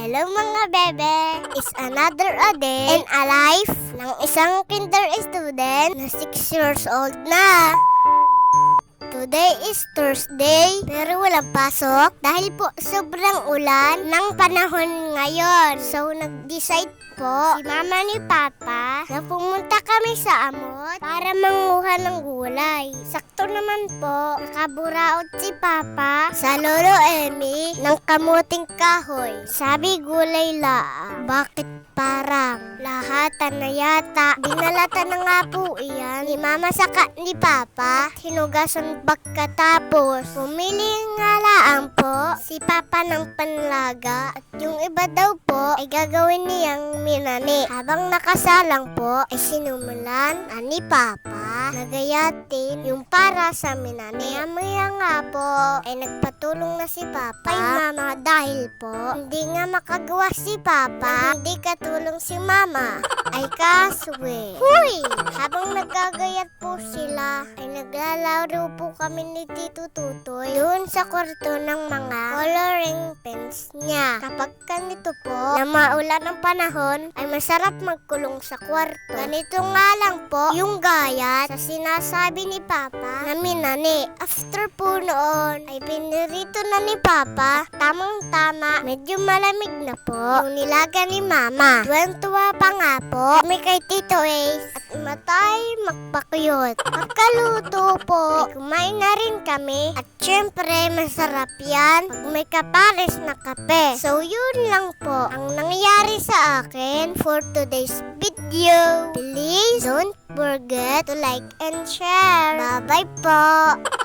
Hello mga bebe! It's another a day in a life ng isang kinder student na 6 years old na. Today is Thursday, pero walang pasok dahil po sobrang ulan ng panahon ngayon. So, nag-decide po si mama ni papa na pumunta kami sa amot para manguha ng gulay. Sakto naman po, nakaburaot si papa sa lolo Emmy ng kamuting kahoy. Sabi gulay la, bakit parang lahatan na yata. Dinalata na nga po iyan ni mama saka ni papa. Hinugasan pagkatapos. Pumili nga laang po si papa ng panlaga at yung iba daw ay gagawin niyang minani. Habang nakasalang po ay sinumulan ani papa nagayatin yung para sa minani. Maya nga po ay nagpatulong na si papa kay mama dahil po hindi nga makagawa si papa hindi katulong si mama ay kaswe. Huy! Habang nagagayat po sila ay naglalaro po kami ni Tito Tutoy doon sa kwarto ng mga coloring pens niya. Kapag ganito po na maulan ng panahon ay masarap magkulong sa kwarto. Ganito nga lang po yung gayat sa sinasabi ni Papa na minani. After po noon ay pinirito na ni Papa. Tamang-tama, medyo malamig na po yung nilaga ni Mama. Tuwan-tuwa pa nga po kami kay Tito Ace at matay magpakyot. Pagkaluto po, kumain na rin kami at syempre masarap yan pag may kapares na kape. So yun lang po ang nangyari sa akin for today's video. Please don't forget to like and share. Bye-bye po!